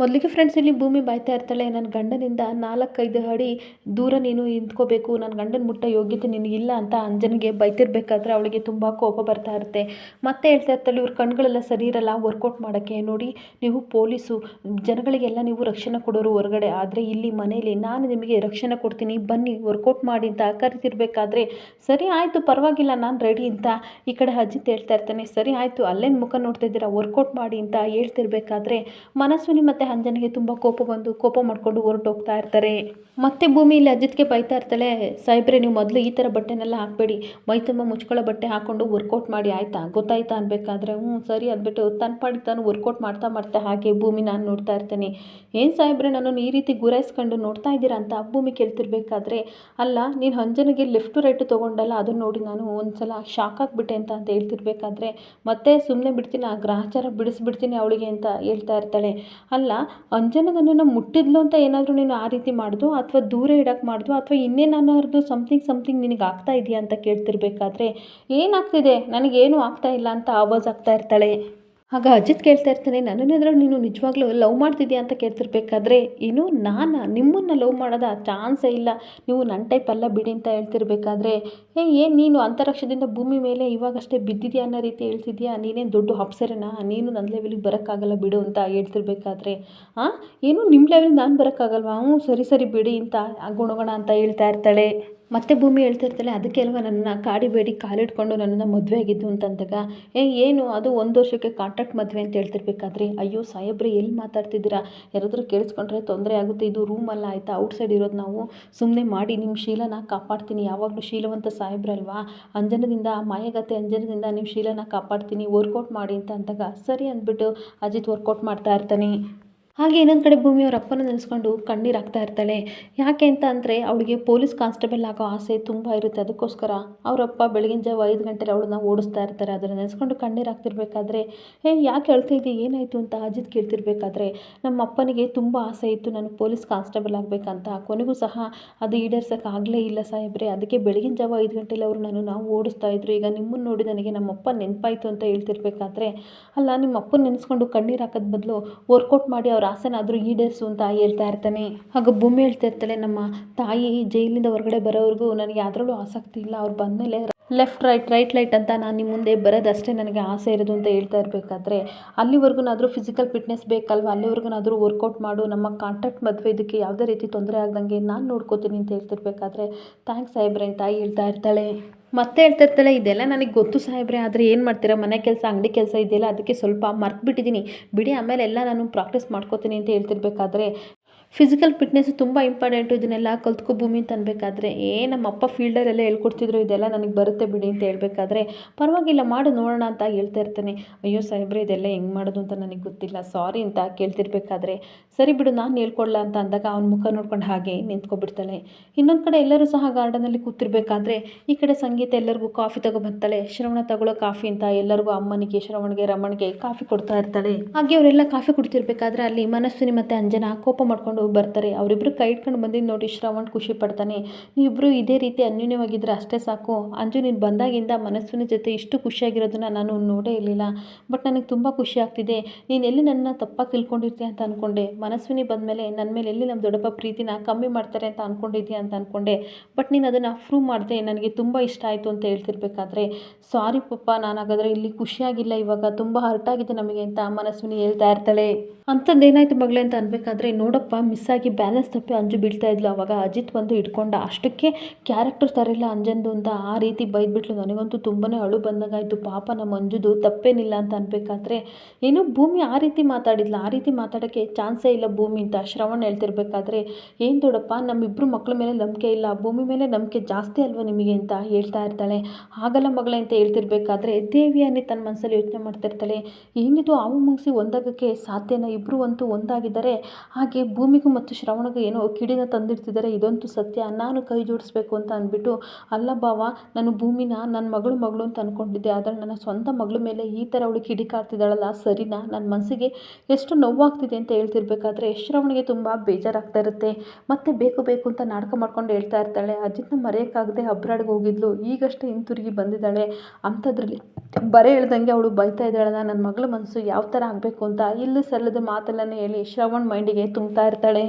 ಮೊದಲಿಗೆ ಫ್ರೆಂಡ್ಸ್ ಇಲ್ಲಿ ಭೂಮಿ ಬಾಯ್ತಾ ಇರ್ತಾಳೆ ನನ್ನ ಗಂಡನಿಂದ ನಾಲ್ಕೈದು ಅಡಿ ದೂರ ನೀನು ನಿಂತ್ಕೋಬೇಕು ನನ್ನ ಗಂಡನ ಮುಟ್ಟ ಯೋಗ್ಯತೆ ನಿನಗಿಲ್ಲ ಅಂತ ಅಂಜನಿಗೆ ಬೈತಿರ್ಬೇಕಾದ್ರೆ ಅವಳಿಗೆ ತುಂಬ ಕೋಪ ಬರ್ತಾ ಇರುತ್ತೆ. ಮತ್ತೆ ಹೇಳ್ತಾ ಇರ್ತಾಳೆ, ಇವ್ರ ಕಣ್ಗಳೆಲ್ಲ ಸರಿ ಇರಲ್ಲ ವರ್ಕೌಟ್ ಮಾಡೋಕ್ಕೆ. ನೋಡಿ, ನೀವು ಪೊಲೀಸು, ಜನಗಳಿಗೆಲ್ಲ ನೀವು ರಕ್ಷಣೆ ಕೊಡೋರು ಹೊರಗಡೆ. ಆದರೆ ಇಲ್ಲಿ ಮನೇಲಿ ನಾನು ನಿಮಗೆ ರಕ್ಷಣೆ ಕೊಡ್ತೀನಿ. ಬನ್ನಿ ವರ್ಕೌಟ್ ಮಾಡಿ ಅಂತ ಕರಿತಿರ್ಬೇಕಾದ್ರೆ, ಸರಿ ಆಯಿತು, ಪರವಾಗಿಲ್ಲ, ನಾನು ರೆಡಿ ಅಂತ ಈ ಕಡೆ ಅಜಿತ್ ಹೇಳ್ತಾ ಇರ್ತಾನೆ. ಸರಿ ಆಯಿತು, ಅಲ್ಲೇನು ಮುಖ ನೋಡ್ತಾ ಇದ್ದೀರಾ? ವರ್ಕೌಟ್ ಮಾಡಿ ಅಂತ ಹೇಳ್ತಿರ್ಬೇಕಾದ್ರೆ ಮನಸ್ವಿನಿ ಮತ್ತು ಅಂಜನಿಗೆ ತುಂಬ ಕೋಪ ಬಂದು ಕೋಪ ಮಾಡಿಕೊಂಡು ಹೊರಟೋಗ್ತಾ ಇರ್ತಾರೆ. ಮತ್ತೆ ಭೂಮಿ ಇಲ್ಲಿ ಅಜಿತ್ಗೆ ಬೈತಾ ಇರ್ತಾಳೆ, ಸಾಹೇಬ್ರೆ, ನೀವು ಮೊದಲು ಈ ಥರ ಬಟ್ಟೆನೆಲ್ಲ ಹಾಕಬೇಡಿ. ಮೈ ತುಂಬ ಮುಚ್ಕೊಳ್ಳೋ ಬಟ್ಟೆ ಹಾಕ್ಕೊಂಡು ವರ್ಕೌಟ್ ಮಾಡಿ, ಆಯಿತಾ? ಗೊತ್ತಾಯ್ತಾ ಅನ್ಬೇಕಾದ್ರೆ? ಹ್ಞೂ ಸರಿ, ಅಂದ್ಬಿಟ್ಟು ತನ್ನ ಪಾಡಿ ತಾನು ವರ್ಕೌಟ್ ಮಾಡ್ತಾ ಮಾಡ್ತಾ ಹಾಗೆ ಭೂಮಿ ನಾನು ನೋಡ್ತಾ ಇರ್ತೀನಿ. ಏನು ಸಾಹೇಬ್ರೆ ನಾನು ಈ ರೀತಿ ಗುರಾಯಿಸ್ಕೊಂಡು ನೋಡ್ತಾ ಇದ್ದೀರಾ ಅಂತ ಭೂಮಿ ಕೇಳ್ತಿರ್ಬೇಕಾದ್ರೆ? ಅಲ್ಲ, ನೀನು ಅಂಜನಿಗೆ ಲೆಫ್ಟು ರೈಟು ತೊಗೊಂಡಲ್ಲ, ಅದನ್ನು ನೋಡಿ ನಾನು ಒಂದು ಸಲ ಶಾಕ್ ಆಗಿಬಿಟ್ಟೆ ಅಂತ ಅಂತ ಹೇಳ್ತಿರ್ಬೇಕಾದ್ರೆ, ಮತ್ತೆ ಸುಮ್ಮನೆ ಬಿಡ್ತೀನಿ, ಆ ಗ್ರಹಚಾರ ಬಿಡಿಸ್ಬಿಡ್ತೀನಿ ಅವಳಿಗೆ ಅಂತ ಹೇಳ್ತಾ ಇರ್ತಾಳೆ. ಅಲ್ಲ ಅಂಜನ ನನ್ನನ್ನು ಮುಟ್ಟಿದ್ಲು ಅಂತ ಏನಾದರೂ ನೀನು ಆ ರೀತಿ ಮಾಡಿದ್ವು ಅಥವಾ ದೂರ ಇಡಕ್ಕೆ ಮಾಡಿದ್ವು ಅಥವಾ ಇನ್ನೇನಾದ್ರದ್ದು ಸಮಥಿಂಗ್ ಸಮಥಿಂಗ್ ನಿನಗೆ ಆಗ್ತಾ ಇದೆಯಾ ಅಂತ ಕೇಳ್ತಿರ್ಬೇಕಾದ್ರೆ ಏನಾಗ್ತಿದೆ? ನನಗೇನು ಆಗ್ತಾ ಇಲ್ಲ ಅಂತ ಆವಾಜ್ ಆಗ್ತಾ ಇರ್ತಾಳೆ. ಆಗ ಅಜಿತ್ ಕೇಳ್ತಾ ಇರ್ತಾನೆ ನನ್ನನ್ನೆದ್ರೆ ನೀನು ನಿಜವಾಗ್ಲೂ ಲವ್ ಮಾಡ್ತಿದ್ಯಾ ಅಂತ ಕೇಳ್ತಿರ್ಬೇಕಾದ್ರೆ? ಏನು, ನಾನು ನಿಮ್ಮನ್ನು ಲವ್ ಮಾಡೋದ ಚಾನ್ಸೇ ಇಲ್ಲ. ನೀವು ನನ್ನ ಟೈಪ್ ಅಲ್ಲ ಬಿಡಿ ಅಂತ ಹೇಳ್ತಿರ್ಬೇಕಾದ್ರೆ. ಏ, ಏನು ನೀನು ಅಂತರಿಕ್ಷದಿಂದ ಭೂಮಿ ಮೇಲೆ ಇವಾಗಷ್ಟೇ ಬಿದ್ದಿದ್ಯಾ ಅನ್ನೋ ರೀತಿ ಹೇಳ್ತಿದ್ಯಾ? ನೀನೇನು ದೊಡ್ಡ ಅಪ್ಸರನಾ? ನೀನು ನನ್ನ ಲೆವೆಲಿಗೆ ಬರೋಕ್ಕಾಗಲ್ಲ ಬಿಡು ಅಂತ ಹೇಳ್ತಿರ್ಬೇಕಾದ್ರೆ. ಆ, ಏನು ನಿಮ್ಮ ಲೆವೆಲ್ ನಾನು ಬರೋಕ್ಕಾಗಲ್ವಾ? ಹ್ಞೂ, ಸರಿ ಸರಿ ಬಿಡಿ ಅಂತ ಗುಣಗುಣ ಅಂತ ಹೇಳ್ತಾ ಇರ್ತಾಳೆ. ಮತ್ತೆ ಭೂಮಿ ಹೇಳ್ತಾ ಇರ್ತಾಳೆ ಅದಕ್ಕೆ ಅಲ್ವಾ ನನ್ನ ಕಾಡಿಬೇಡಿ, ಕಾಲಿಟ್ಕೊಂಡು ನನ್ನನ್ನು ಮದುವೆ ಆಗಿದ್ದು ಅಂತಂದಾಗ, ಏ, ಏನು? ಅದು ಒಂದು ವರ್ಷಕ್ಕೆ ಕಾಂಟ್ರಾಕ್ಟ್ ಮದುವೆ ಅಂತ ಹೇಳ್ತಿರ್ಬೇಕಾದ್ರೆ? ಅಯ್ಯೋ, ಸಾಹೇಬ್ರೆ, ಎಲ್ಲಿ ಮಾತಾಡ್ತಿದ್ದೀರಾ? ಯಾರಾದರೂ ಕೇಳಿಸ್ಕೊಂಡ್ರೆ ತೊಂದರೆ ಆಗುತ್ತೆ. ಇದು ರೂಮಲ್ಲ ಆಯಿತಾ? ಔಟ್ಸೈಡ್ ಇರೋದು ನಾವು ಸುಮ್ಮನೆ ಮಾಡಿ ನಿಮ್ಮ ಶೀಲನ ಕಾಪಾಡ್ತೀನಿ. ಯಾವಾಗಲೂ ಶೀಲವಂತ ಸಾಹೇಬ್ರಲ್ವಾ ಅಂಜನದಿಂದ, ಮಾಯಗತೆ ಅಂಜನದಿಂದ ನಿಮ್ಮ ಶೀಲನ ಕಾಪಾಡ್ತೀನಿ. ವರ್ಕೌಟ್ ಮಾಡಿ ಅಂತ ಅಂದಾಗ, ಸರಿ ಅಂದ್ಬಿಟ್ಟು, ಅಜಿತ್ ವರ್ಕೌಟ್ ಮಾಡ್ತಾ ಇರ್ತಾನೆ. ಹಾಗೆ ಇನ್ನೊಂದು ಕಡೆ ಭೂಮಿ ಅವ್ರ ಅಪ್ಪನ ನೆನೆಸ್ಕೊಂಡು ಕಣ್ಣೀರು ಹಾಕ್ತಾ ಇರ್ತಾಳೆ. ಯಾಕೆ ಅಂತ ಅಂದರೆ ಅವಳಿಗೆ ಪೊಲೀಸ್ ಕಾನ್ಸ್ಟೇಬಲ್ ಆಗೋ ಆಸೆ ತುಂಬ ಇರುತ್ತೆ. ಅದಕ್ಕೋಸ್ಕರ ಅವರಪ್ಪ ಬೆಳಗಿನ ಜಾವ ಐದು ಗಂಟೆಲಿ ಅವಳನ್ನ ಓಡಿಸ್ತಾ ಇರ್ತಾರೆ. ಅದನ್ನು ನೆನೆಸ್ಕೊಂಡು ಕಣ್ಣೀರು ಹಾಕ್ತಿರ್ಬೇಕಾದ್ರೆ, ಏ, ಯಾಕೆ ಹೇಳ್ತಾ ಇದ್ದೀಯ ಏನಾಯಿತು? ಅಂತ ಅಜಿತ್ ಕೇಳ್ತಿರ್ಬೇಕಾದ್ರೆ, ನಮ್ಮ ಅಪ್ಪನಿಗೆ ತುಂಬ ಆಸೆ ಇತ್ತು. ನಾನು ಪೊಲೀಸ್ ಕಾನ್ಸ್ಟೇಬಲ್ ಆಗಬೇಕಂತ. ಕೊನೆಗೂ ಸಹ ಅದು ಈಡೇರ್ಸೋಕ್ಕಾಗಲೇ ಇಲ್ಲ ಸಾಹೇಬ್ರೆ. ಅದಕ್ಕೆ ಬೆಳಗಿನ ಜಾವ ಐದು ಗಂಟೆಲಿ ಅವರು ನಾನು ನಾವು ಓಡಿಸ್ತಾ ಇದ್ರು. ಈಗ ನಿಮ್ಮನ್ನು ನೋಡಿ ನನಗೆ ನಮ್ಮಪ್ಪ ನೆನಪಾಯಿತು ಅಂತ ಹೇಳ್ತಿರ್ಬೇಕಾದ್ರೆ, ಅಲ್ಲ, ನಿಮ್ಮ ಅಪ್ಪನ ನೆನೆಸ್ಕೊಂಡು ಕಣ್ಣೀರು ಹಾಕೋದ್ ಬದಲು ವರ್ಕೌಟ್ ಮಾಡಿ ಅವ್ರ ಆಸೆನಾದರೂ ಈಡೇರಿಸು ಅಂತ ಹೇಳ್ತಾ ಇರ್ತಾನೆ. ಹಾಗೆ ಭೂಮಿ ಹೇಳ್ತಾ ಇರ್ತಾಳೆ ನಮ್ಮ ತಾಯಿ ಜೈಲಿಂದ ಹೊರಗಡೆ ಬರೋವರೆಗೂ ನನಗೆ ಅದರಲ್ಲೂ ಆಸಕ್ತಿ ಇಲ್ಲ. ಅವ್ರು ಬಂದಮೇಲೆ ಲೆಫ್ಟ್, ರೈಟ್ ರೈಟ್ ಲೈಟ್ ಅಂತ ನಾನು ನಿಮ್ಮ ಮುಂದೆ ಬರೋದಷ್ಟೇ ನನಗೆ ಆಸೆ ಇರೋದು ಅಂತ ಹೇಳ್ತಾ ಇರಬೇಕಾದ್ರೆ, ಅಲ್ಲಿವರೆಗೂನಾದರೂ ಫಿಸಿಕಲ್ ಫಿಟ್ನೆಸ್ ಬೇಕಲ್ವ? ಅಲ್ಲಿವರೆಗೂನಾದರೂ ವರ್ಕೌಟ್ ಮಾಡು. ನಮ್ಮ ಕಾಂಟ್ರಾಕ್ಟ್ ಮದುವೆ ಇದಕ್ಕೆ ಯಾವುದೇ ರೀತಿ ತೊಂದರೆ ಆಗ್ದಂಗೆ ನಾನು ನೋಡ್ಕೋತೀನಿ ಅಂತ ಹೇಳ್ತಿರ್ಬೇಕಾದ್ರೆ ಥ್ಯಾಂಕ್ಸ್ ಸಾಹೇಬ್ರೆ, ಅಂತ ಹೇಳ್ತಾ ಇರ್ತಾಳೆ. ಮತ್ತೆ ಹೇಳ್ತಾ ಇರ್ತಾಳೆ ಇದೆಲ್ಲ ನನಗೆ ಗೊತ್ತು ಸಾಹೇಬ್ರೆ, ಆದರೆ ಏನು ಮಾಡ್ತೀರಾ? ಮನೆ ಕೆಲಸ, ಅಂಗಡಿ ಕೆಲಸ ಇದೆಯಲ್ಲ, ಅದಕ್ಕೆ ಸ್ವಲ್ಪ ಮರ್ತು ಬಿಟ್ಟಿದ್ದೀನಿ ಬಿಡಿ, ಆಮೇಲೆ ಎಲ್ಲ ನಾನು ಪ್ರಾಕ್ಟೀಸ್ ಮಾಡ್ಕೋತೀನಿ ಅಂತ ಹೇಳ್ತಿರ್ಬೇಕಾದ್ರೆ ಫಿಸಿಕಲ್ ಫಿಟ್ನೆಸ್ ತುಂಬ ಇಂಪಾರ್ಟೆಂಟು ಇದನ್ನೆಲ್ಲ ಕಲ್ತ್ಕೊ ಭೂಮಿ ಅಂತ ಅನ್ಬೇಕಾದ್ರೆ, ಏ ನಮ್ಮ ಅಪ್ಪ ಫೀಲ್ಡರೆಲ್ಲ ಹೇಳ್ಕೊಡ್ತಿದ್ರು, ಇದೆಲ್ಲ ನನಗೆ ಬರುತ್ತೆ ಬಿಡಿ ಅಂತ ಹೇಳ್ಬೇಕಾದ್ರೆ, ಪರವಾಗಿಲ್ಲ, ಮಾಡು, ನೋಡೋಣ ಅಂತ ಹೇಳ್ತಾ ಇರ್ತಾನೆ. ಅಯ್ಯೋ ಸಾಹೇಬ್ರೆ, ಇದೆಲ್ಲ ಹೆಂಗೆ ಮಾಡೋದು ಅಂತ ನನಗೆ ಗೊತ್ತಿಲ್ಲ. ಸಾರಿ ಅಂತ ಕೇಳ್ತಿರ್ಬೇಕಾದ್ರೆ ಸರಿ ಬಿಡು, ನಾನು ಹೇಳ್ಕೊಡ್ಲ ಅಂತ ಅಂದಾಗ ಅವನ ಮುಖ ನೋಡ್ಕೊಂಡು ಹಾಗೆ ನಿಂತ್ಕೊಬಿಡ್ತಾಳೆ. ಇನ್ನೊಂದು ಕಡೆ ಎಲ್ಲರೂ ಸಹ ಗಾರ್ಡನಲ್ಲಿ ಕೂತಿರ್ಬೇಕಾದ್ರೆ ಈ ಕಡೆ ಸಂಗೀತ ಎಲ್ಲರಿಗೂ ಕಾಫಿ ತಗೊಬರ್ತಾಳೆ ಶ್ರವಣ ತಗೊಳ್ಳೋ ಕಾಫಿ ಅಂತ ಎಲ್ಲರಿಗೂ ಅಮ್ಮನಿಗೆ, ಶ್ರವಣಿಗೆ, ರಮಣಿಗೆ ಕಾಫಿ ಕೊಡ್ತಾ ಇರ್ತಾಳೆ. ಹಾಗೆ ಅವರೆಲ್ಲ ಕಾಫಿ ಕುಡ್ತಿರ್ಬೇಕಾದ್ರೆ ಅಲ್ಲಿ ಮನಸ್ವಿನಿ ಮತ್ತು ಅಂಜನ ಕೋಪ ಮಾಡ್ಕೊಂಡು ಬರ್ತಾರೆ. ಅವರಿಬ್ಬರು ಕೈ ಇಟ್ಕೊಂಡು ಬಂದಿದ್ದು ನೋಡಿ ಶ್ರವಣ್ ಖುಷಿ ಪಡ್ತಾನೆ. ನೀವಿಬ್ಬರು ಇದೇ ರೀತಿ ಅನ್ಯೂನ್ಯವಾಗಿದ್ದರೆ ಅಷ್ಟೇ ಸಾಕು. ಅಂಜು, ನೀನು ಬಂದಾಗಿಂದ ಮನಸ್ಸಿನ ಜೊತೆ ಇಷ್ಟು ಖುಷಿಯಾಗಿರೋದನ್ನ ನಾನು ನೋಡೇ ಇರಲಿಲ್ಲ. ಬಟ್ ನನಗೆ ತುಂಬ ಖುಷಿ ಆಗ್ತಿದೆ. ನೀನು ಎಲ್ಲಿ ನನ್ನ ತಪ್ಪಾಗಿ ತಿಳ್ಕೊಂಡಿರ್ತೀಯ ಅಂತ ಅಂದ್ಕೊಂಡೆ ಮನಸ್ವಿನಿ ಬಂದಮೇಲೆ ನನ್ನ ಮೇಲೆ ಎಲ್ಲಿ ನಮ್ಮ ದೊಡ್ಡಪ್ಪ ಪ್ರೀತಿನ ಕಮ್ಮಿ ಮಾಡ್ತಾರೆ ಅಂತ ಅಂದ್ಕೊಂಡಿದ್ಯಾ ಅಂತ ಅಂದ್ಕೊಂಡೆ ಬಟ್ ನೀನು ಅದನ್ನು ಪ್ರೂವ್ ಮಾಡಿದೆ, ನನಗೆ ತುಂಬ ಇಷ್ಟ ಆಯಿತು ಅಂತ ಹೇಳ್ತಿರ್ಬೇಕಾದ್ರೆ. ಸಾರಿ ಪಪ್ಪ ನಾನು ಹಾಗಾದರೆ ಇಲ್ಲಿ ಖುಷಿಯಾಗಿಲ್ಲ, ಇವಾಗ ತುಂಬ ಹರ್ಟ್ ಆಗಿದೆ ನಮಗೆ ಅಂತ ಮನಸ್ವಿನಿ ಹೇಳ್ತಾ ಇರ್ತಾಳೆ. ಅಂಥದ್ದು ಏನಾಯ್ತು ಮಗಳೇ ಅಂತ ಅನ್ಬೇಕಾದ್ರೆ, ನೋಡಪ್ಪ ಮಿಸ್ ಆಗಿ ಬ್ಯಾಲೆನ್ಸ್ ತಪ್ಪಿ ಅಂಜು ಬೀಳ್ತಾ ಇದ್ಲು ಅವಾಗ. ಅಜಿತ್ ಬಂದು ಇಟ್ಕೊಂಡ ಅಷ್ಟಕ್ಕೆ ಕ್ಯಾರೆಕ್ಟರ್ ತರಿಲ್ಲ ಅಂಜಂದು ಅಂತ ಆ ರೀತಿ ಬೈದ್ಬಿಟ್ಲು. ನನಗಂತೂ ತುಂಬಾ ಅಳು ಬಂದಂಗಾಯ್ತು. ಪಾಪ ನಮ್ಮ ಅಂಜುದು ತಪ್ಪೇನಿಲ್ಲ ಅಂತ ಅನ್ಬೇಕಾದ್ರೆ. ಏನು ಭೂಮಿ ಆ ರೀತಿ ಮಾತಾಡಿದ್ಲು. ಆ ರೀತಿ ಮಾತಾಡೋಕ್ಕೆ ಚಾನ್ಸೇ ಇಲ್ಲ ಭೂಮಿ ಅಂತ ಶ್ರವಣ್ ಹೇಳ್ತಿರ್ಬೇಕಾದ್ರೆ, ಏನು ದೊಡ್ಡಪ್ಪ ನಮ್ಮಿಬ್ಬರು ಮಕ್ಕಳ ಮೇಲೆ ನಂಬಿಕೆ ಇಲ್ಲ, ಭೂಮಿ ಮೇಲೆ ನಂಬಿಕೆ ಜಾಸ್ತಿ ಅಲ್ವಾ ನಿಮಗೆ? ಅಂತ ಹೇಳ್ತಾ ಇರ್ತಾಳೆ. ಆಗಲ್ಲ ಮಗಳೇ ಅಂತ ಹೇಳ್ತಿರ್ಬೇಕಾದ್ರೆ ದೇವಿಯನ್ನೇ ತನ್ನ ಮನಸ್ಸಲ್ಲಿ ಯೋಚನೆ ಮಾಡ್ತಿರ್ತಾಳೆ ಏನಿದು ಅವು ಮುಗಿಸಿ ಒಂದಾಗಕ್ಕೆ ಸಾಧ್ಯನ ಇಬ್ಬರು ಅಂತೂ ಒಂದಾಗಿದ್ದಾರೆ. ಹಾಗೆ ಭೂಮಿಗೂ ಮತ್ತು ಶ್ರವಣಗೂ ಏನೋ ಕಿಡಿನ ತಂದಿರ್ತಿದ್ದಾರೆ ಇದಂತೂ ಸತ್ಯ. ನಾನು ಕೈ ಜೋಡಿಸ್ಬೇಕು ಅಂತ ಅಂದ್ಬಿಟ್ಟು, ಅಲ್ಲ ಬಾವ, ನಾನು ಭೂಮಿನ ನನ್ನ ಮಗಳು ಮಗಳು ಅಂತ ಅಂದ್ಕೊಂಡಿದ್ದೆ ಆದರೆ ನನ್ನ ಸ್ವಂತ ಮಗಳ ಮೇಲೆ ಈ ಥರ ಅವಳು ಕಿಡಿಕಾಡ್ತಿದ್ದಾಳಲ್ಲ ಸರಿನಾ? ನನ್ನ ಮನಸ್ಸಿಗೆ ಎಷ್ಟು ನೋವಾಗ್ತಿದೆ ಅಂತ ಹೇಳ್ತಿರ್ಬೇಕಾದ್ರೆ ಹೇಳ್ತಿರ್ಬೇಕಾದ್ರೆ ಶ್ರವಣಿಗೆ ತುಂಬ ಬೇಜಾರಾಗ್ತಾ ಇರುತ್ತೆ. ಮತ್ತೆ ಬೇಕು ಬೇಕು ಅಂತ ನಾಟಕ ಮಾಡ್ಕೊಂಡು ಹೇಳ್ತಾ ಇರ್ತಾಳೆ. ಅಜಿತ್ನ ಮರೆಯೋಕ್ಕಾಗದೆ ಅಬ್ರಾಡ್ಗೆ ಹೋಗಿದ್ಲು. ಈಗಷ್ಟೇ ಹಿಂತಿರುಗಿ ಬಂದಿದ್ದಾಳೆ. ಅಂಥದ್ರಲ್ಲಿ ಬರೇ ಹೇಳ್ದಂಗೆ ಅವಳು ಬೈತಾ ಇದ್ದಾಳಲ್ಲ ನನ್ನ ಮಗಳ ಮನಸ್ಸು ಯಾವ ಥರ ಆಗಬೇಕು ಅಂತ ಇಲ್ಲಿ ಸಲ್ಲದ ಮಾತೆಲ್ಲನೇ ಹೇಳಿ ಶ್ರವಣ್ ಮೈಂಡಿಗೆ ತುಂಬ್ತಾ ಇರ್ತಾಳೆ.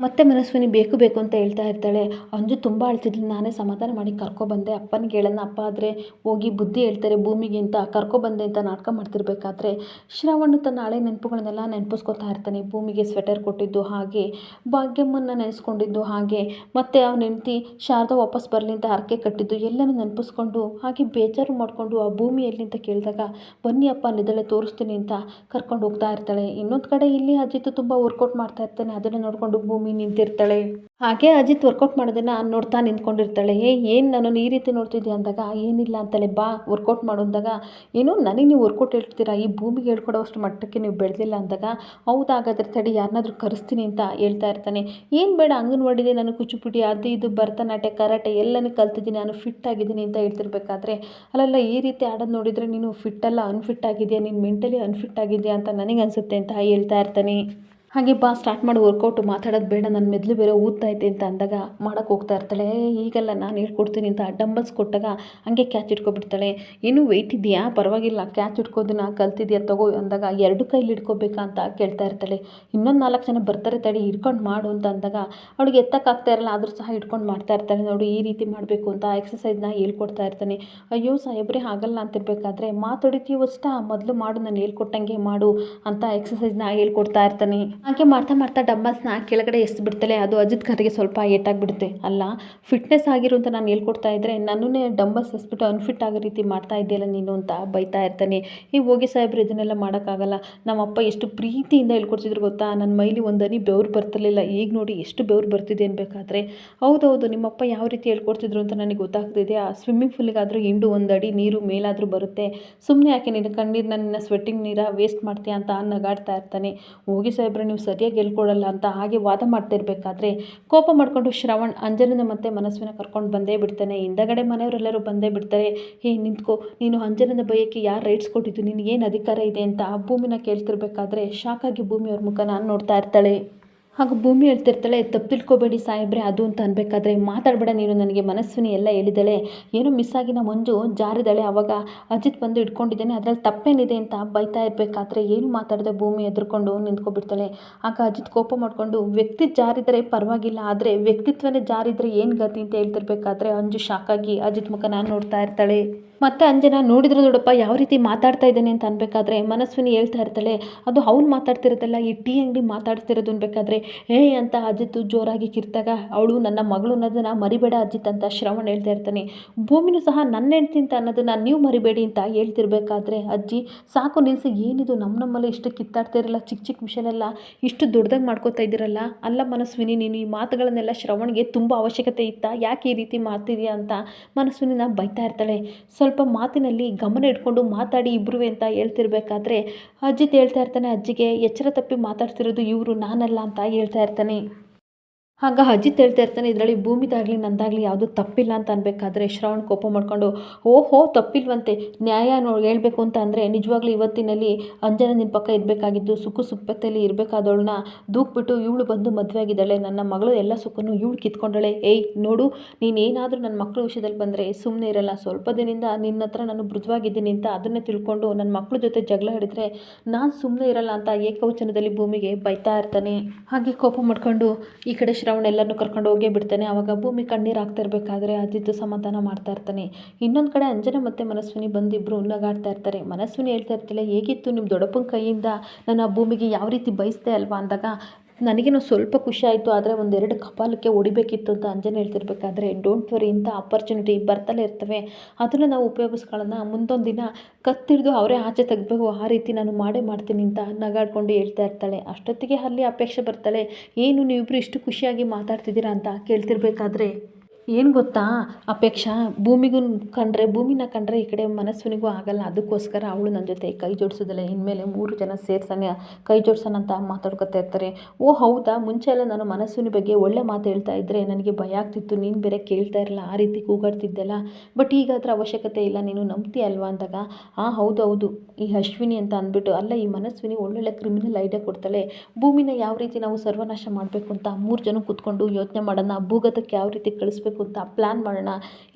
ಮತ್ತೆ ಮನಸ್ವಿನಿ ಬೇಕು ಬೇಕು ಅಂತ ಹೇಳ್ತಾ ಇರ್ತಾಳೆ. ಅಂಜು ತುಂಬ ಅಳ್ತಿದ್ಲು. ನಾನೇ ಸಮಾಧಾನ ಮಾಡಿ ಕರ್ಕೊಬಂದೆ ಅಪ್ಪನಿಗೆ ಹೇಳೋಣ. ಅಪ್ಪ ಆದರೆ ಹೋಗಿ ಬುದ್ಧಿ ಹೇಳ್ತಾರೆ ಭೂಮಿಗೆ ಅಂತ. ಕರ್ಕೊಬಂದೆ ಅಂತ ನಾಟಕ ಮಾಡ್ತಿರ್ಬೇಕಾದ್ರೆ ಶ್ರಾವಣ ತನ್ನ ಹಳೆ ನೆನಪುಗಳನ್ನೆಲ್ಲ ನೆನಪಿಸ್ಕೊತಾ ಇರ್ತಾನೆ. ಭೂಮಿಗೆ ಸ್ವೆಟರ್ ಕೊಟ್ಟಿದ್ದು ಹಾಗೆ, ಭಾಗ್ಯಮ್ಮನ್ನ ನೆನೆಸ್ಕೊಂಡಿದ್ದು ಹಾಗೆ. ಮತ್ತು ಅವ್ನ ಹೆಂಡ್ತಿ ಶಾರದಾ ವಾಪಸ್ ಬರಲಿ ಅಂತ ಹರಕೆ ಕಟ್ಟಿದ್ದು ಎಲ್ಲನೂ ನೆನಪಿಸ್ಕೊಂಡು ಹಾಗೆ ಬೇಜಾರು ಮಾಡಿಕೊಂಡು ಆ ಭೂಮಿ ಎಲ್ಲಿ ಅಂತ ಕೇಳಿದಾಗ, ಬನ್ನಿ ಅಪ್ಪ ನಿದಳೆ ತೋರಿಸ್ತೀನಿ ಅಂತ ಕರ್ಕೊಂಡು ಹೋಗ್ತಾ ಇರ್ತಾಳೆ. ಇನ್ನೊಂದು ಕಡೆ ಇಲ್ಲಿ ಅಜಿತ್ ತುಂಬ ವರ್ಕೌಟ್ ಮಾಡ್ತಾ ಇರ್ತಾನೆ. ಅದನ್ನು ನೋಡಿಕೊಂಡು ಭೂಮಿ ನಿಂತಿರ್ತಾಳೆ. ಹಾಗೆ ಅಜಿತ್ ವರ್ಕೌಟ್ ಮಾಡೋದನ್ನು ನೋಡ್ತಾ ನಿಂತ್ಕೊಂಡಿರ್ತಾಳೆ. ಏ, ಏನು ನಾನು ಈ ರೀತಿ ನೋಡ್ತಿದ್ದೆ ಅಂದಾಗ, ಏನಿಲ್ಲ ಅಂತಲೇ ಬಾ ವರ್ಕೌಟ್ ಮಾಡು ಅಂದಾಗ, ಏನು, ನನಗೆ ನೀವು ವರ್ಕೌಟ್ ಹೇಳ್ತೀರಾ? ಈ ಭೂಮಿಗೆ ಹೇಳ್ಕೊಡೋಷ್ಟು ಮಟ್ಟಕ್ಕೆ ನೀವು ಬೆಳೆದಿಲ್ಲ ಅಂದಾಗ ಹೌದಾಗಾದ್ರೆ ತಡಿ ಯಾರನ್ನಾದ್ರೂ ಕರೆಸ್ತೀನಿ ಅಂತ ಹೇಳ್ತಾ ಇರ್ತಾನೆ. ಏನು ಬೇಡ ಅಂಗನವಾಡಿದೆ ನಾನು ಕುಚುಪುಡಿ, ಅದು ಇದು, ಭರತನಾಟ್ಯ, ಕರಾಟೆ ಎಲ್ಲನೂ ಕಲ್ತಿದ್ದೀನಿ, ನಾನು ಫಿಟ್ ಆಗಿದ್ದೀನಿ ಅಂತ ಹೇಳ್ತಿರ್ಬೇಕಾದ್ರೆ, ಅಲ್ಲಲ್ಲ, ಈ ರೀತಿ ಆಡೋದು ನೋಡಿದರೆ ನೀನು ಫಿಟ್ ಅಲ್ಲ ಅನ್ಫಿಟ್ ಆಗಿದೆಯಾ? ನೀನು ಮೆಂಟಲಿ ಅನ್ಫಿಟ್ ಆಗಿದೆಯಾ ಅಂತ ನನಗೆ ಅನಿಸುತ್ತೆ ಅಂತ ಹೇಳ್ತಾ ಇರ್ತಾನೆ. ಹಾಗೆ ಬಾ ಸ್ಟಾರ್ಟ್ ಮಾಡಿ ವರ್ಕೌಟು ಮಾತಾಡೋದು ಬೇಡ ನನ್ನ ಮೆದ್ಲು ಬೇರೆ ಊದ್ತಾ ಐತೆ ಅಂತ ಅಂದಾಗ ಮಾಡೋಕ್ಕೆ ಹೋಗ್ತಾ ಇರ್ತಾಳೆ. "ಏ, ಈಗಲ್ಲ ನಾನು ಹೇಳ್ಕೊಡ್ತೀನಿ ಅಂತ ಡಂಬಲ್ಸ್ ಕೊಟ್ಟಾಗ ಹಂಗೆ ಕ್ಯಾಚ್ ಇಟ್ಕೊಬಿಡ್ತಾಳೆ. ಏನು ವೆಯ್ಟ್ ಇದೆಯಾ ಪರವಾಗಿಲ್ಲ ಕ್ಯಾಚ್ ಇಟ್ಕೋದನ್ನ ಕಲ್ತಿದ್ಯಾ? ತಗೋ ಅಂದಾಗ ಎರಡು ಕೈಲಿ ಹಿಡ್ಕೋಬೇಕಾ ಅಂತ ಕೇಳ್ತಾ ಇರ್ತಾಳೆ. ಇನ್ನೊಂದು ನಾಲ್ಕು ಜನ ಬರ್ತಾರೆ ತಡಿ ಹಿಡ್ಕೊಂಡು ಮಾಡು ಅಂತ ಅಂದಾಗ ಅವಳಿಗೆ ಎತ್ತಕ್ಕಾಗ್ತಾ ಇರಲ್ಲ ಆದರೂ ಸಹ ಹಿಡ್ಕೊಂಡು ಮಾಡ್ತಾ ಇರ್ತಾಳೆ. ನೋಡು ಈ ರೀತಿ ಮಾಡಬೇಕು ಅಂತ ಎಕ್ಸಸೈಸ್ನ ಹೇಳ್ಕೊಡ್ತಾ ಇರ್ತಾನೆ. ಅಯ್ಯೋ ಸಾಹೇಬ್ರೆ ಆಗಲ್ಲ ಅಂತಿರ್ಬೇಕಾದ್ರೆ ಮಾತಾಡಿತೀವಷ್ಟ ಮೊದಲು ಮಾಡು ನಾನು ಹೇಳ್ಕೊಟ್ಟಂಗೆ ಮಾಡು ಅಂತ ಎಕ್ಸಸೈಸ್ನ ಹೇಳ್ಕೊಡ್ತಾ ಇರ್ತಾನೆ. ಹಾಗೆ ಮಾಡ್ತಾ ಮಾಡ್ತಾ ಡಂಬಲ್ಸ್ನ ಕೆಳಗಡೆ ಎಸ್ ಬಿಡ್ತಲೇ, ಅದು ಅಜಿತ್ ಖರ್ಗೆ ಸ್ವಲ್ಪ ಏಟಾಗ್ಬಿಡುತ್ತೆ. ಅಲ್ಲ ಫಿಟ್ನೆಸ್ ಆಗಿರು ಅಂತ ನಾನು ಹೇಳ್ಕೊಡ್ತಾ ಇದ್ದರೆ ನನ್ನನ್ನೇ ಡಂಬಲ್ಸ್ ಎಸ್ಬಿಟ್ಟು ಅನ್ಫಿಟ್ ಆಗೋ ರೀತಿ ಮಾಡ್ತಾ ಇದೆಯಲ್ಲ ನೀನು ಅಂತ ಬೈತಾ ಇರ್ತಾನೆ. ಈ ಹೋಗಿ ಸಾಹೇಬ್ರು, ಇದನ್ನೆಲ್ಲ ಮಾಡೋಕ್ಕಾಗಲ್ಲ. ನಮ್ಮಪ್ಪ ಎಷ್ಟು ಪ್ರೀತಿಯಿಂದ ಹೇಳ್ಕೊಡ್ತಿದ್ರು ಗೊತ್ತಾ? ನನ್ನ ಮೈಲಿ ಒಂದನಿ ಬೆವ್ರು ಬರ್ತಿರ್ಲಿಲ್ಲ. ಈಗ ನೋಡಿ ಎಷ್ಟು ಬೆವ್ರು ಬರ್ತಿದೆ ಅನ್ಬೇಕಾದ್ರೆ. ಹೌದೌದು, ನಿಮ್ಮಪ್ಪ ಯಾವ ರೀತಿ ಹೇಳ್ಕೊಡ್ತಿದ್ರು ಅಂತ ನನಗೆ ಗೊತ್ತಾಗ್ತಿದೆ. ಆ ಸ್ವಿಮ್ಮಿಂಗ್ ಫೂಲಿಗಾದರೂ ಹಿಂಡು ಒಂದಡಿ ನೀರು ಮೇಲಾದರೂ ಬರುತ್ತೆ. ಸುಮ್ಮನೆ ಯಾಕೆ ನಿನ್ನ ಕಣ್ಣೀರು ನನ್ನ ಸ್ವೆಟ್ಟಿಂಗ್ ನೀರ ವೇಸ್ಟ್ ಮಾಡ್ತೀಯ ಅಂತ ನಗಾಡ್ತಾ ಇರ್ತಾನೆ. ಹೋಗಿ ಸಾಹೇಬ್ರೆ ನೀವು ಸರಿಯಾಗಿ ಹೇಳ್ಕೊಡಲ್ಲ ಅಂತ ಹಾಗೆ ವಾದ ಮಾಡ್ತಿರ್ಬೇಕಾದ್ರೆ ಕೋಪ ಮಾಡಿಕೊಂಡು ಶ್ರವಣ್ ಅಂಜನನ ಮತ್ತೆ ಮನಸ್ವಿನ ಕರ್ಕೊಂಡು ಬಂದೇ ಬಿಡ್ತಾನೆ. ಹಿಂದಗಡೆ ಮನೆಯವರೆಲ್ಲರೂ ಬಂದೇ ಬಿಡ್ತಾರೆ. ಹೇ, ನಿಂತ್ಕೋ. ನೀನು ಅಂಜನನ ಭಯಕ್ಕೆ ಯಾರು ರೈಟ್ಸ್ ಕೊಟ್ಟಿದ್ದು? ನಿನಗೇನು ಅಧಿಕಾರ ಇದೆ ಅಂತ ಆ ಭೂಮಿನ ಕೇಳ್ತಿರ್ಬೇಕಾದ್ರೆ ಶಾಕಾಗಿ ಭೂಮಿ ಅವ್ರ ಮುಖ ನಾನು ನೋಡ್ತಾ ಇರ್ತಾಳೆ. ಆಗ ಭೂಮಿ ಹೇಳ್ತಿರ್ತಾಳೆ ತಪ್ಪು ತಿಳ್ಕೊಬೇಡಿ ಸಾಹೇಬ್ರೆ, ಅದು ಅಂತ ಅನ್ಬೇಕಾದ್ರೆ ಮಾತಾಡಬೇಡ ನೀನು, ನನಗೆ ಮನಸ್ವಿನಿ ಎಲ್ಲ ಹೇಳಿದಳೆ ಏನೋ ಮಿಸ್ ಆಗಿನ ಮಂಜು ಜಾರಿದಾಳೆ ಅವಾಗ ಅಜಿತ್ ಬಂದು ಇಟ್ಕೊಂಡಿದ್ದಾನೆ ಅದರಲ್ಲಿ ತಪ್ಪೇನಿದೆ ಅಂತ ಬೈತಾ ಇರಬೇಕಾದ್ರೆ ಏನು ಮಾತಾಡದೆ ಭೂಮಿ ಎದುರ್ಕೊಂಡು ನಿಂತ್ಕೊಬಿಡ್ತಾಳೆ. ಆಗ ಅಜಿತ್ ಕೋಪ ಮಾಡಿಕೊಂಡು, ವ್ಯಕ್ತಿ ಜಾರಿದರೆ ಪರವಾಗಿಲ್ಲ, ಆದರೆ ವ್ಯಕ್ತಿತ್ವನೇ ಜಾರಿದರೆ ಏನು ಗತಿ? ಅಂತ ಹೇಳ್ತಿರ್ಬೇಕಾದ್ರೆ ಅಂಜು ಶಾಕಾಗಿ ಅಜಿತ್ ಮುಖ ನಾನು ನೋಡ್ತಾ ಇರ್ತಾಳೆ. ಮತ್ತೆ ಅಂಜನ ನೋಡಿದ್ರೆ ದೊಡ್ಡಪ್ಪ, ಯಾವ ರೀತಿ ಮಾತಾಡ್ತಾ ಇದ್ದಾನೆ ಅಂತ ಅನ್ಬೇಕಾದ್ರೆ ಮನಸ್ವಿನಿ ಹೇಳ್ತಾ ಇರ್ತಾಳೆ, ಅದು ಅವ್ನು ಮಾತಾಡ್ತಿರೋದಲ್ಲ ಈ ಟೀ ಅಂಗಡಿ ಮಾತಾಡ್ತಿರೋದು ಅನ್ಬೇಕಾದ್ರೆ, ಹೇ ಅಂತ ಅಜಿತ್ ಜೋರಾಗಿ ಕಿರ್ತಾಗ, ಅವಳು ನನ್ನ ಮಗಳು ಅನ್ನೋದನ್ನ ಮರಿಬೇಡ ಅಜಿತ್ ಅಂತ ಶ್ರವಣ್ ಹೇಳ್ತಾ ಇರ್ತಾನೆ. ಭೂಮಿನೂ ಸಹ ನನ್ನ ಹೆಂಡ್ತಿ ಅಂತ ಅನ್ನೋದನ್ನ ನೀವು ಮರಿಬೇಡಿ ಅಂತ ಹೇಳ್ತಿರ್ಬೇಕಾದ್ರೆ ಅಜ್ಜಿ, ಸಾಕು ನಿಲ್ಸಿ, ಏನಿದು ನಮ್ಮ ನಮ್ಮಲ್ಲಿ ಇಷ್ಟು ಕಿತ್ತಾಡ್ತಾ ಇರಲ್ಲ ಚಿಕ್ಕ ಚಿಕ್ಕ ವಿಷಯನೆಲ್ಲ ಇಷ್ಟು ದೊಡ್ಡದಾಗಿ ಮಾಡ್ಕೋತಾ ಇದ್ದೀರಲ್ಲ, ಅಲ್ಲ ಮನಸ್ವಿನಿ, ನೀನು ಈ ಮಾತುಗಳನ್ನೆಲ್ಲ ಶ್ರವಣ್ಗೆ ತುಂಬ ಅವಶ್ಯಕತೆ ಇತ್ತಾ, ಯಾಕೆ ಈ ರೀತಿ ಮಾಡ್ತಿದ್ಯಾ ಅಂತ ಮನಸ್ವಿನಿನ ಬೈತಾ ಇರ್ತಾಳೆ. ಸ್ವಲ್ಪ ಮಾತಿನಲ್ಲಿ ಗಮನ ಇಟ್ಕೊಂಡು ಮಾತಾಡಿ ಇಬ್ಬರು ಅಂತ ಹೇಳ್ತಿರ್ಬೇಕಾದ್ರೆ ಅಜ್ಜಿ ಹೇಳ್ತಾ ಇರ್ತಾನೆ, ಅಜ್ಜಿಗೆ ಎಚ್ಚರ ತಪ್ಪಿ ಮಾತಾಡ್ತಿರೋದು ಇವರು, ನಾನಲ್ಲ ಅಂತ ಹೇಳ್ತಾ ಇರ್ತಾನೆ. ಆಗ ಅಜಿತ್ ಹೇಳ್ತಾ ಇರ್ತಾನೆ, ಇದರಲ್ಲಿ ಭೂಮಿದಾಗಲಿ ನಂದಾಗಲಿ ಯಾವುದು ತಪ್ಪಿಲ್ಲ ಅಂತ ಅನ್ಬೇಕಾದ್ರೆ ಶ್ರವಣ್ ಕೋಪ ಮಾಡ್ಕೊಂಡು, ಓಹೋ, ತಪ್ಪಿಲ್ವಂತೆ, ನ್ಯಾಯ ನೋ, ಹೇಳಬೇಕು ಅಂತ ಅಂದರೆ ನಿಜವಾಗ್ಲೂ ಇವತ್ತಿನಲ್ಲಿ ಅಂಜನ ನಿನ್ನ ಪಕ್ಕ ಇರಬೇಕಾಗಿದ್ದು ಸುಖ ಸುಪ್ಪತ್ತಲ್ಲಿ ಇರಬೇಕಾದವಳನ್ನ ದೂಕ್ಬಿಟ್ಟು ಇವಳು ಬಂದು ಮದುವೆ ಆಗಿದ್ದಾಳೆ, ನನ್ನ ಮಗಳು ಎಲ್ಲ ಸುಖನು ಇವಳು ಕಿತ್ಕೊಂಡಳೆ. ಏಯ್, ನೋಡು, ನೀನೇನಾದರೂ ನನ್ನ ಮಕ್ಕಳ ವಿಷಯದಲ್ಲಿ ಬಂದರೆ ಸುಮ್ಮನೆ ಇರಲ್ಲ, ಸ್ವಲ್ಪ ದಿನದಿಂದ ನಿನ್ನ ಹತ್ರ ನಾನು ಮೃದುವಾಗಿದ್ದೀನಿ ಅಂತ ಅದನ್ನೇ ತಿಳ್ಕೊಂಡು ನನ್ನ ಮಕ್ಕಳ ಜೊತೆ ಜಗಳ ಹಿಡಿದ್ರೆ ನಾನು ಸುಮ್ಮನೆ ಇರಲ್ಲ ಅಂತ ಏಕವಚನದಲ್ಲಿ ಭೂಮಿಗೆ ಬೈತಾ ಇರ್ತಾನೆ. ಹಾಗೆ ಕೋಪ ಮಾಡ್ಕೊಂಡು ಈ ಕಡೆ ಶ್ರವಣ ಎಲ್ಲರನ್ನೂ ಕರ್ಕೊಂಡು ಹೋಗೇ ಬಿಡ್ತಾನೆ. ಆವಾಗ ಭೂಮಿ ಕಣ್ಣೀರು ಆಗ್ತಾ ಇರಬೇಕಾದ್ರೆ ಸಮಾಧಾನ ಮಾಡ್ತಾ ಇರ್ತಾನೆ. ಇನ್ನೊಂದು ಕಡೆ ಅಂಜನ ಮತ್ತು ಮನಸ್ವಿನಿ ಬಂದಿಬ್ಬರು ನಗಾಡ್ತಾ ಇರ್ತಾರೆ. ಮನಸ್ವಿನಿ ಹೇಳ್ತಾ ಇರ್ತಿಲ್ಲ ಹೇಗಿತ್ತು ನಿಮ್ಮ ದೊಡ್ಡಪ್ಪನ ಕೈಯಿಂದ? ನಾನು ಆ ಭೂಮಿಗೆ ಯಾವ ರೀತಿ ಬಯಸ್ದೆ ಅಲ್ವಾ? ಅಂದಾಗ ನನಗೇನೋ ಸ್ವಲ್ಪ ಖುಷಿ ಆಯಿತು ಆದರೆ ಒಂದೆರಡು ಕಪಾಲಕ್ಕೆ ಹೊಡಿಬೇಕಿತ್ತು ಅಂತ ಅಂಜನ ಹೇಳ್ತಿರ್ಬೇಕಾದ್ರೆ ಡೋಂಟ್ ವರಿ ಇಂಥ ಅಪರ್ಚುನಿಟಿ ಬರ್ತಲೇ ಇರ್ತವೆ. ಅದನ್ನು ನಾವು ಉಪಯೋಗಿಸ್ಕೊಳ್ಳೋಣ. ಮುಂದೊಂದು ದಿನ ಕತ್ತಿಡ್ದು ಅವರೇ ಆಚೆ ತೆಗಬೇಕು ಆ ರೀತಿ ನಾನು ಮಾಡೇ ಮಾಡ್ತೀನಿ ಅಂತ ನಗಾಡ್ಕೊಂಡು ಹೇಳ್ತಾ ಇರ್ತಾಳೆ. ಅಷ್ಟೊತ್ತಿಗೆ ಅಲ್ಲಿ ಅಪೇಕ್ಷೆ ಬರ್ತಾಳೆ. ಏನು ನೀವಿಬ್ಬರು ಇಷ್ಟು ಖುಷಿಯಾಗಿ ಮಾತಾಡ್ತಿದ್ದೀರಾ? ಅಂತ ಕೇಳ್ತಿರ್ಬೇಕಾದ್ರೆ ಏನು ಗೊತ್ತಾ? ಅಪೇಕ್ಷಾ ಭೂಮಿಗೂ ಕಂಡ್ರೆ, ಭೂಮಿನ ಕಂಡ್ರೆ ಈ ಕಡೆ ಮನಸ್ವಿನಿಗೂ ಆಗಲ್ಲ. ಅದಕ್ಕೋಸ್ಕರ ಅವಳು ನನ್ನ ಜೊತೆ ಕೈ ಜೋಡಿಸೋದಿಲ್ಲ. ಇನ್ಮೇಲೆ ಮೂರು ಜನ ಸೇರ್ಸೋಣ ಕೈ ಜೋಡಿಸೋಣ ಅಂತ ಮಾತಾಡ್ಕೊತಾ ಇರ್ತಾರೆ. ಓ, ಹೌದಾ? ಮುಂಚೆ ಎಲ್ಲ ನಾನು ಮನಸ್ಸಿನ ಬಗ್ಗೆ ಒಳ್ಳೆ ಮಾತು ಹೇಳ್ತಾ ಇದ್ದರೆ ನನಗೆ ಭಯ ಆಗ್ತಿತ್ತು. ನೀನು ಬೇರೆ ಕೇಳ್ತಾ ಇರಲ್ಲ ಆ ರೀತಿ ಕೂಗಾಡ್ತಿದ್ದೆಲ್ಲ. ಬಟ್ ಈಗ ಅದರ ಅವಶ್ಯಕತೆ ಇಲ್ಲ. ನೀನು ನಂಬ್ತೀಯ ಅಲ್ವಾ ಅಂದಾಗ? ಆ, ಹೌದು ಹೌದು. ಈ ಅಶ್ವಿನಿ ಅಂತ ಅಂದ್ಬಿಟ್ಟು, ಅಲ್ಲ, ಈ ಮನಸ್ವಿನಿ ಒಳ್ಳೊಳ್ಳೆ ಕ್ರಿಮಿನಲ್ ಐಡಿಯಾ ಕೊಡ್ತಾಳೆ. ಭೂಮಿನ ಯಾವ ರೀತಿ ನಾವು ಸರ್ವನಾಶ ಮಾಡಬೇಕು ಅಂತ ಮೂರು ಜನ ಕೂತ್ಕೊಂಡು ಯೋಚನೆ ಮಾಡೋಣ. ಭೂಗತಕ್ಕೆ ಯಾವ ರೀತಿ ಕಳಿಸ್ಬೇಕು ಅಂತ ಪ್ಲ್ಯಾನ್ ಮಾಡೋಣ.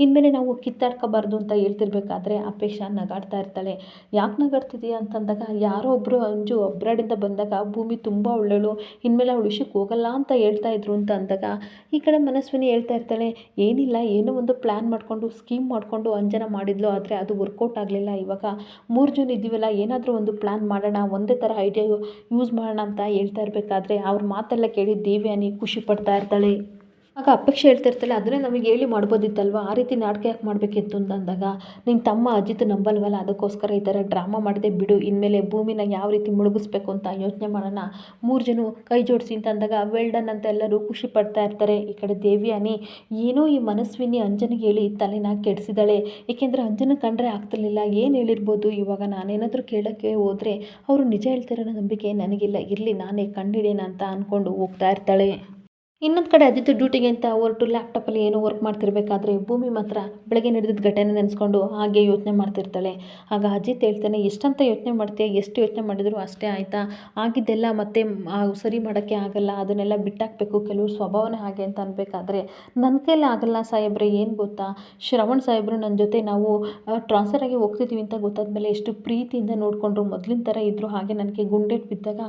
ಇನ್ಮೇಲೆ ನಾವು ಕಿತ್ತಾಡ್ಕೋಬಾರ್ದು ಅಂತ ಹೇಳ್ತಿರ್ಬೇಕಾದ್ರೆ ಅಪೇಕ್ಷಾ ನಗಾಡ್ತಾ ಇರ್ತಾಳೆ. ಯಾಕೆ ನಗಾಡ್ತಿದೀಯ ಅಂತಂದಾಗ ಯಾರೋ ಒಬ್ಬರು ಅಂಜು ಅಬ್ರಾಡಿಂದ ಬಂದಾಗ ಭೂಮಿ ತುಂಬ ಒಳ್ಳೆಯಳು ಇನ್ಮೇಲೆ ಅವಳು ವಿಷಯಕ್ಕೆ ಹೋಗಲ್ಲ ಅಂತ ಹೇಳ್ತಾ ಇದ್ರು ಅಂತ ಅಂದಾಗ ಈ ಕಡೆ ಮನಸ್ವಿನಿ ಹೇಳ್ತಾ ಇರ್ತಾಳೆ, ಏನಿಲ್ಲ, ಏನೋ ಒಂದು ಪ್ಲ್ಯಾನ್ ಮಾಡಿಕೊಂಡು ಸ್ಕೀಮ್ ಮಾಡಿಕೊಂಡು ಅಂಜನ ಮಾಡಿದ್ಲು, ಆದರೆ ಅದು ವರ್ಕೌಟ್ ಆಗಲಿಲ್ಲ. ಇವಾಗ ಮೂರು ಜನ ಇದ್ದೀವಲ್ಲ, ಏನಾದರೂ ಒಂದು ಪ್ಲ್ಯಾನ್ ಮಾಡೋಣ, ಒಂದೇ ಥರ ಐಡಿಯಾ ಯೂಸ್ ಮಾಡೋಣ ಅಂತ ಹೇಳ್ತಾ ಇರಬೇಕಾದ್ರೆ ಅವ್ರ ಮಾತೆಲ್ಲ ಕೇಳಿ ದೇವ್ಯಾನಿ ಖುಷಿ ಪಡ್ತಾ ಇರ್ತಾಳೆ. ಆಗ ಅಪೇಕ್ಷೆ ಹೇಳ್ತಾ ಇರ್ತಾಳೆ ಅದನ್ನೇ ನಮಗೆ ಹೇಳಿ ಮಾಡ್ಬೋದಿತ್ತಲ್ವ? ಆ ರೀತಿ ನಾಟಕ ಯಾಕೆ ಮಾಡಬೇಕಿತ್ತು? ಅಂತ ಅಂದಾಗ ನಿನ್ನ ತಮ್ಮ ಅಜಿತ್ ನಂಬಲ್ವಲ್ಲ? ಅದಕ್ಕೋಸ್ಕರ ಈ ಥರ ಡ್ರಾಮಾ ಮಾಡಿದೆ ಬಿಡು. ಇನ್ಮೇಲೆ ಭೂಮಿನ ಯಾವ ರೀತಿ ಮುಳುಗಿಸ್ಬೇಕು ಅಂತ ಯೋಚನೆ ಮಾಡೋಣ. ಮೂರು ಜನ ಕೈ ಜೋಡಿಸಿ ಅಂತ ಅಂದಾಗ ವೆಲ್ಡನ್ ಅಂತ ಎಲ್ಲರೂ ಖುಷಿ ಪಡ್ತಾ ಇರ್ತಾರೆ. ಈ ಕಡೆ ದೇವಿಯಾನಿ ಏನೋ ಈ ಮನಸ್ವಿನಿ ಅಂಜನಿಗೆ ಹೇಳಿ ತಲೆನ ಕೆಡಿಸಿದಾಳೆ. ಏಕೆಂದರೆ ಅಂಜನ ಕಂಡ್ರೆ ಆಗ್ತಿರ್ಲಿಲ್ಲ. ಏನು ಹೇಳಿರ್ಬೋದು? ಇವಾಗ ನಾನೇನಾದರೂ ಕೇಳೋಕ್ಕೆ ಹೋದರೆ, ಅವರು ನಿಜ ಹೇಳ್ತಿರೋ ನಂಬಿಕೆ ನನಗಿಲ್ಲ. ಇರಲಿ, ನಾನೇ ಕಂಡಿಡೇನ ಅಂತ ಅಂದ್ಕೊಂಡು ಹೋಗ್ತಾ ಇರ್ತಾಳೆ. ಇನ್ನೊಂದು ಕಡೆ ಅದಿತ್ತು ಡ್ಯೂಟಿಗೆ ಅಂತ ಹೊರಟು ಲ್ಯಾಪ್ಟಾಪಲ್ಲಿ ಏನೋ ವರ್ಕ್ ಮಾಡ್ತಿರ್ಬೇಕಾದ್ರೆ ಭೂಮಿ ಮಾತ್ರ ಬೆಳಗ್ಗೆ ನಡೆದಿದ್ದ ಘಟನೆ ನೆನೆಸ್ಕೊಂಡು ಹಾಗೆ ಯೋಚನೆ ಮಾಡ್ತಿರ್ತಾಳೆ. ಆಗ ಅಜಿತ್ ಹೇಳ್ತಾನೆ, ಎಷ್ಟಂತ ಯೋಚನೆ ಮಾಡ್ತೀಯ? ಎಷ್ಟು ಯೋಚನೆ ಮಾಡಿದ್ರು ಅಷ್ಟೇ ಆಯಿತಾ? ಆಗಿದ್ದೆಲ್ಲ ಮತ್ತೆ ಸರಿ ಮಾಡೋಕ್ಕೆ ಆಗಲ್ಲ. ಅದನ್ನೆಲ್ಲ ಬಿಟ್ಟಾಕಬೇಕು. ಕೆಲವ್ರ ಸ್ವಭಾವನೆ ಹಾಗೆ ಅಂತ ಅನ್ಬೇಕಾದ್ರೆ. ನನ್ನ ಕೈಲಿ ಆಗಲ್ಲ ಸಾಹೇಬ್ರೆ, ಏನು ಗೊತ್ತಾ? ಶ್ರವಣ್ ಸಾಹೇಬ್ರು ನನ್ನ ಜೊತೆ ನಾವು ಟ್ರಾನ್ಸ್ಫರ್ ಆಗಿ ಹೋಗ್ತಿದ್ದೀವಿ ಅಂತ ಗೊತ್ತಾದ್ಮೇಲೆ ಎಷ್ಟು ಪ್ರೀತಿಯಿಂದ ನೋಡಿಕೊಂಡ್ರು. ಮೊದಲಿನ ಥರ ಇದ್ದರು ಹಾಗೆ ನನಗೆ ಗುಂಡೆಟ್ ಬಿದ್ದಾಗ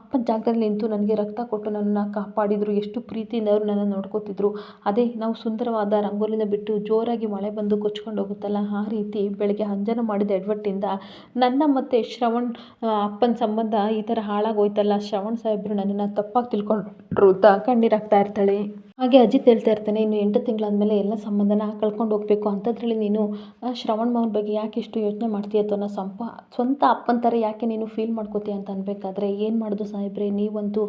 ಅಪ್ಪನ ಜಾಗದಲ್ಲಿ ನಿಂತು ನನಗೆ ರಕ್ತ ಕೊಟ್ಟು ನನ್ನನ್ನು ಕಾಪಾಡಿದರು. ಎಷ್ಟು ಪ್ರೀತಿಯಿಂದ ಅವರು ನನ್ನ ನೋಡ್ಕೋತಿದ್ರು. ಅದೇ, ನಾವು ಸುಂದರವಾದ ರಂಗೋಲಿನ ಬಿಟ್ಟು ಜೋರಾಗಿ ಮಳೆ ಬಂದು ಕೊಚ್ಕೊಂಡು ಹೋಗುತ್ತಲ್ಲ, ಆ ರೀತಿ ಬೆಳಗ್ಗೆ ಅಂಜನ ಮಾಡಿದ ಎಡವಟ್ಟಿಂದ ನನ್ನ ಮತ್ತು ಶ್ರವಣ್ ಅಪ್ಪನ ಸಂಬಂಧ ಈ ಥರ ಹಾಳಾಗೋಯ್ತಲ್ಲ, ಶ್ರವಣ್ ಸಾಹೇಬ್ರು ನನ್ನನ್ನು ತಪ್ಪಾಗಿ ತಿಳ್ಕೊಂಡ್ರು ಅಂತ ಕಣ್ಣೀರಾಗ್ತಾ ಇರ್ತಾಳೆ. ಹಾಗೆ ಅಜಿತ್ ಹೇಳ್ತಾ ಇರ್ತಾನೆ, ಇನ್ನು ಎಂಟು ತಿಂಗಳಾದಮೇಲೆ ಎಲ್ಲ ಸಂಬಂಧನ ಕಳ್ಕೊಂಡು ಹೋಗಬೇಕು. ಅಂತದ್ರಲ್ಲಿ ನೀನು ಶ್ರವಣ್ ಮಾವನ ಬಗ್ಗೆ ಯಾಕೆ ಇಷ್ಟು ಯೋಚನೆ ಮಾಡ್ತೀಯ ಅನ್ನೋ ಸಂಪ, ಸ್ವಂತ ಅಪ್ಪನ ಥರ ಯಾಕೆ ನೀನು ಫೀಲ್ ಮಾಡ್ಕೋತೀಯ ಅಂತ ಅನ್ಬೇಕಾದ್ರೆ ಏನು ಮಾಡೋದು ಸಾಹೇಬ್ರೆ? ನೀವಂತೂ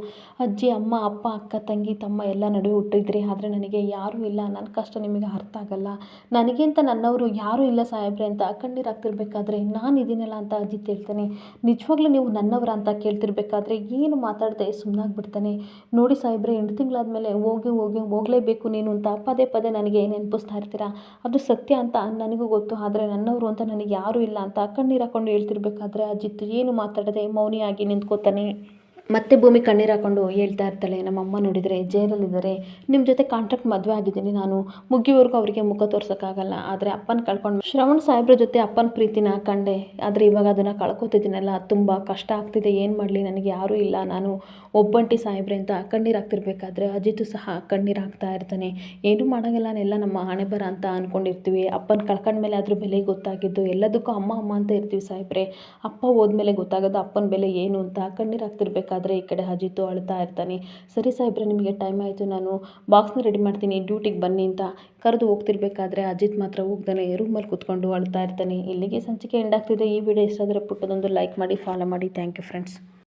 ಅಜ್ಜಿ, ಅಮ್ಮ, ಅಪ್ಪ, ಅಕ್ಕ, ತಂಗಿ, ತಮ್ಮ ಎಲ್ಲ ನಡುವೆ ಹುಟ್ಟಿದ್ರಿ. ಆದರೆ ನನಗೆ ಯಾರೂ ಇಲ್ಲ. ನನ್ನ ಕಷ್ಟ ನಿಮಗೆ ಅರ್ಥ ಆಗಲ್ಲ. ನನಗಿಂತ ನನ್ನವರು ಯಾರೂ ಇಲ್ಲ ಸಾಹೇಬ್ರೆ ಅಂತ ಕಣ್ಣೀರು ನಾನು ಇದೀನಲ್ಲ ಅಂತ ಅಜಿತ್ ಹೇಳ್ತಾನೆ. ನಿಜವಾಗ್ಲೂ ನೀವು ನನ್ನವರ ಅಂತ ಕೇಳ್ತಿರ್ಬೇಕಾದ್ರೆ ಏನು ಮಾತಾಡದೆ ಸುಮ್ಮನಾಗ್ಬಿಡ್ತಾನೆ ನೋಡಿ ಸಾಹೇಬ್ರೆ, ಎಂಟು ತಿಂಗಳಾದಮೇಲೆ ಹೋಗಿ ಹೋಗಿ ಹೋಗಲೇಬೇಕು, ನೀನು ಅಂತ ಪದೇ ಪದೇ ನನಗೆ ನೆನಪಿಸ್ತಾ ಇರ್ತೀರ? ಅದು ಸತ್ಯ ಅಂತ ನನಗೂ ಗೊತ್ತು, ಆದರೆ ನನ್ನವರು ಅಂತ ನನಗೆ ಯಾರೂ ಇಲ್ಲ ಅಂತ ಕಣ್ಣೀರು ಹಾಕ್ಕೊಂಡು ಹೇಳ್ತಿರ್ಬೇಕಾದ್ರೆ ಅಜಿತ್ ಏನು ಮಾತಾಡದೆ ಮೌನಿಯಾಗಿ ನಿಂತ್ಕೋತಾನೆ. ಮತ್ತೆ ಭೂಮಿ ಕಣ್ಣೀರು ಹಾಕೊಂಡು ಹೇಳ್ತಾ ಇರ್ತಾಳೆ. ನಮ್ಮ ಅಮ್ಮ ನೋಡಿದರೆ ಜೈಲಲ್ಲಿದ್ದಾರೆ. ನಿಮ್ಮ ಜೊತೆ ಕಾಂಟ್ರಾಕ್ಟ್ ಮದುವೆ ಆಗಿದ್ದೀನಿ. ನಾನು ಮುಗಿಯೋವರೆಗೂ ಅವರಿಗೆ ಮುಖ ತೋರ್ಸೋಕ್ಕಾಗಲ್ಲ. ಆದರೆ ಅಪ್ಪನ ಕಳ್ಕೊಂಡು ಶ್ರವಣ್ ಸಾಹೇಬ್ರ ಜೊತೆ ಅಪ್ಪನ ಪ್ರೀತಿನ ಕಂಡೆ. ಆದರೆ ಇವಾಗ ಅದನ್ನು ಕಳ್ಕೊತಿದ್ದೀನಲ್ಲ. ತುಂಬ ಕಷ್ಟ ಆಗ್ತಿದೆ. ಏನು ಮಾಡಲಿ? ನನಗೆ ಯಾರೂ ಇಲ್ಲ. ನಾನು ಒಬ್ಬಂಟಿ ಸಾಹೇಬ್ರೆ ಅಂತ ಕಣ್ಣೀರು ಹಾಕ್ತಿರ್ಬೇಕಾದ್ರೆ ಅಜಿತು ಸಹ ಕಣ್ಣೀರು ಹಾಕ್ತಾ ಇರ್ತಾನೆ. ಏನು ಮಾಡೋಂಗಿಲ್ಲ. ಎಲ್ಲ ನಮ್ಮ ಹಣೆ ಬರ ಅಂತ ಅಂದ್ಕೊಂಡಿರ್ತೀವಿ ಅಪ್ಪನ ಕಳ್ಕೊಂಡ್ಮೇಲೆ ಅದ್ರ ಬೆಲೆ ಗೊತ್ತಾಗಿದ್ದು ಎಲ್ಲದಕ್ಕೂ ಅಮ್ಮ ಅಮ್ಮ ಅಂತ ಇರ್ತೀವಿ ಸಾಹೇಬ್ರೆ. ಅಪ್ಪ ಹೋದ್ಮೇಲೆ ಗೊತ್ತಾಗೋದು ಅಪ್ಪನ ಬೆಲೆ ಏನು ಅಂತ ಕಣ್ಣೀರು ಹಾಕ್ತಿರ್ಬೇಕಾದ್ರೆ ಆದರೆ ಈ ಕಡೆ ಅಜಿತು ಅಳ್ತಾ ಇರ್ತಾನೆ. ಸರಿ ಸಾಹೇಬ್ರೆ, ನಿಮಗೆ ಟೈಮ್ ಆಯಿತು, ನಾನು ಬಾಕ್ಸ್ನ ರೆಡಿ ಮಾಡ್ತೀನಿ ಡ್ಯೂಟಿಗೆ ಬನ್ನಿ ಅಂತ ಕರೆದು ಹೋಗ್ತಿರ್ಬೇಕಾದ್ರೆ ಅಜಿತ್ ಮಾತ್ರ ಹೋಗ್ದಾನೆ ರೂಮಲ್ಲಿ ಕೂತ್ಕೊಂಡು ಅಳ್ತಾ ಇರ್ತಾನೆ. ಇಲ್ಲಿಗೆ ಸಂಚಿಕೆ ಎಂಡ್ ಆಗ್ತಿದೆ. ಈ ವಿಡಿಯೋ ಇಷ್ಟ ಪುಟ್ಟದೊಂದು ಲೈಕ್ ಮಾಡಿ ಫಾಲೋ ಮಾಡಿ. Thank you friends